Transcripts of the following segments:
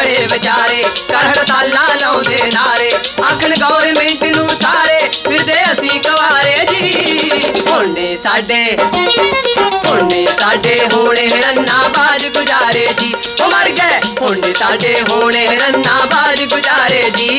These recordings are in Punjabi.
ਛੜੇ ਵਿਚਾਰੇ ਕਰ ਹੜਤਾਲਾਂ ਲਾਉਂਦੇ ਨਾਰੇ। ਆਖਣ ਗੌਰਮੈਂਟ ਨੂੰ ਸਾਰੇ, ਫਿਰਦੇ ਅਸੀਂ ਕੁਆਰੇ ਜੀ। ਹੋਣੇ ਸਾਡੇ ਹੋਣੇ ਸਾਡੇ, ਹੋਣੇ ਰੰਨਾ ਬਾਜ ਗੁਜ਼ਾਰੇ ਜੀ। ਉਹ ਮਰ ਗਏ, ਹੋਣੇ ਸਾਡੇ, ਹੋਣੇ ਰੰਨਾ ਬਾਜ ਗੁਜ਼ਾਰੇ ਜੀ।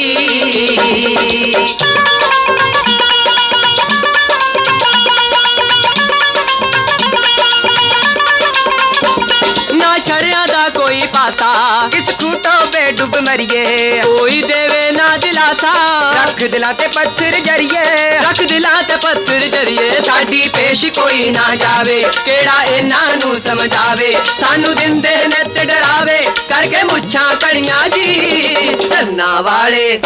ਪਾਸਾ। ਕਿਸ ਖੂਟੋ ਬੇ ਡੁੱਬ ਮਰੀਏ। ਕੋਈ ਦੇਵੇ ਨਾ ਦਿਲਾਸਾ। ਰੱਖ ਦਿਲਾਂ ਤੇ ਪੱਥਰ ਜਰੀਏ। ਰੱਖ ਦਿਲਾਂ ਤੇ ਪੱਥਰ ਜਰੀਏ। ਸਾਡੀ ਪੇਸ਼ ਕੋਈ ਨਾ ਜਾਵੇ। ਕਿਹੜਾ ਇਹਨਾਂ ਨੂੰ ਸਮਝਾਵੇ? ਸਾਨੂੰ ਦਿੰਦੇ ਨਿਤ ਡਰਾਵੇ। ਕਰਕੇ ਮੁੱਛਾਂ ਕੜੀਆਂ ਜੀ। ਧੰਨਾ ਵਾਲੇ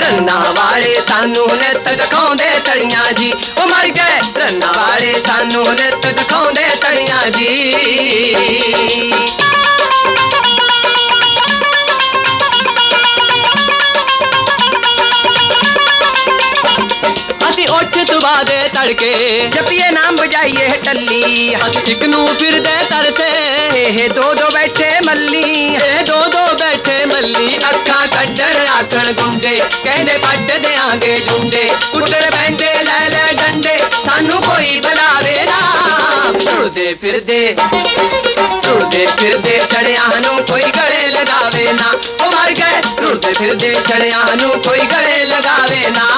ਰੰਨਾ ਵਾਲੇ ਸਾਨੂੰ ਨਿਤ ਦਿਖਾਉਂਦੇ ਤੜੀਆਂ ਜੀ। ਉਹ ਮਰ ਗਏ। ਰੰਨਾ ਵਾਲੇ ਸਾਨੂੰ ਨਿਤ ਦਿਖਾਉਂਦੇ ਤੜੀਆਂ ਜੀ। ਸੁਬਾ ਦੇ ਤੜਕੇ। ਜਪੀਏ ਨਾਮ ਬਜਾਈਏ ਟੱਲੀ। ਅਸੀਂ ਇੱਕ ਨੂੰ ਫਿਰਦੇ ਤਰਸੇ। ਇਹ ਦੋ ਦੋ ਬੈਠੇ ਮੱਲੀ। ਇਹ ਦੋ ਦੋ ਬੈਠੇ ਮੱਲੀ। ਅੱਖਾਂ ਕੱਢਣ ਆਖਣ ਗੁੰਡੇ। ਕਹਿੰਦੇ ਪੱਟ ਦਿਆਂਗੇ ਜੁੰਡੇ। ਕੁੱਟਣ ਪੈਂਦੇ ਲੈ ਲੈ ਡੰਡੇ। ਸਾਨੂੰ ਕੋਈ ਬੁਲਾਵੇ ਨਾ। ਟੁਰਦੇ ਫਿਰਦੇ ਟੁਰਦੇ ਫਿਰਦੇ ਛੜਿਆਂ ਨੂੰ ਕੋਈ ਗਲੇ ਲਗਾਵੇ ਨਾ। ਉਹ ਮਰ ਗਏ ਟੁਰਦੇ ਫਿਰਦੇ ਛੜਿਆਂ ਨੂੰ ਕੋਈ ਗਲੇ ਲਗਾਵੇ ਨਾ।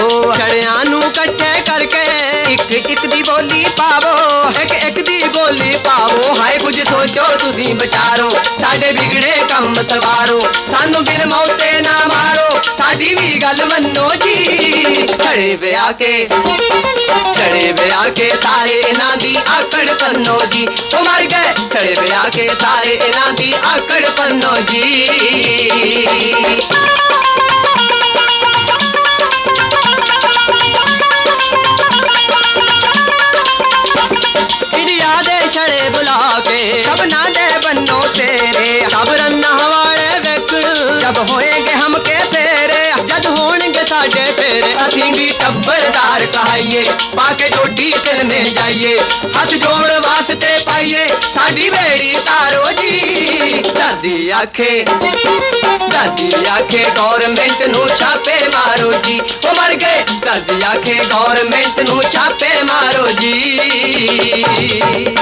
ਲਾਵੋ ਛੜਿਆਂ ਨੂੰ ਇਕੱਠੇ ਕਰਕੇ ਇੱਕ ਇੱਕ ਦੀ ਬੋਲੀ ਪਾਵੋ। ਇੱਕ ਇੱਕ ਦੀ ਬੋਲੀ ਪਾਵੋ। ਹਾਏ ਕੁਝ ਸੋਚੋ, ਤੁਸੀਂ ਵਿਚਾਰੋ। ਸਾਡੇ ਵਿਗੜੇ ਕੰਮ ਸਵਾਰੋ। ਸਾਨੂੰ ਬਿਨ ਮੌਤੇ ਨਾ ਮਾਰੋ। ਸਾਡੀ ਵੀ ਗੱਲ ਮੰਨੋ ਜੀ। ਛੜੇ ਵਿਆਹ ਕੇ, ਛੜੇ ਵਿਆਹ ਕੇ ਸਾਰੇ ਇਹਨਾਂ ਦੀ ਆਕੜ ਪੰਨੋ ਜੀ। ਉਹ ਮਰ ਗਏ, ਛੜੇ ਵਿਆਹ ਕੇ ਸਾਰੇ ਇਹਨਾਂ ਦੀ ਆਕੜ ਪੰਨੋ ਜੀ। ਬੁਲਾ ਕੇ ਸਭਨਾ ਦੇ ਬੰਨੋ ਤੇਰੇ। ਸਭ ਰੰਨਾ ਵਾਲੇ ਵੇਖਣ ਜਬ ਹੋਏਗੇ ਹਮ ਕੇ ਫੇਰੇ ਜਦ ਹੋਣਗੇ ਸਾਡੇ ਫੇਰੇ, ਅਸੀਂ ਵੀ ਟੱਬਰਦਾਰ ਕਹਾਈਏ। ਪਾ ਕੇ ਜੋਟੀ ਦਿਲ ਮੇ ਜਾਈਏ। ਹੱਥ ਜੋੜ ਵਾਸਤੇ ਪਾਈਏ। ਸਾਡੀ ਵੇੜੀ ਤਾਰੋ ਜੀ। ਦਾਦੀ ਆਖੇ ਦਾਦੀ ਆਖੇ ਗੌਰਮੈਂਟ ਨੂੰ ਛਾਪੇ ਮਾਰੋ ਜੀ। ਉਹ ਮਰ ਗਏ। ਦਾਦੀ ਆਖੇ ਗੌਰਮੈਂਟ ਨੂੰ ਛਾਪੇ ਮਾਰੋ ਜੀ।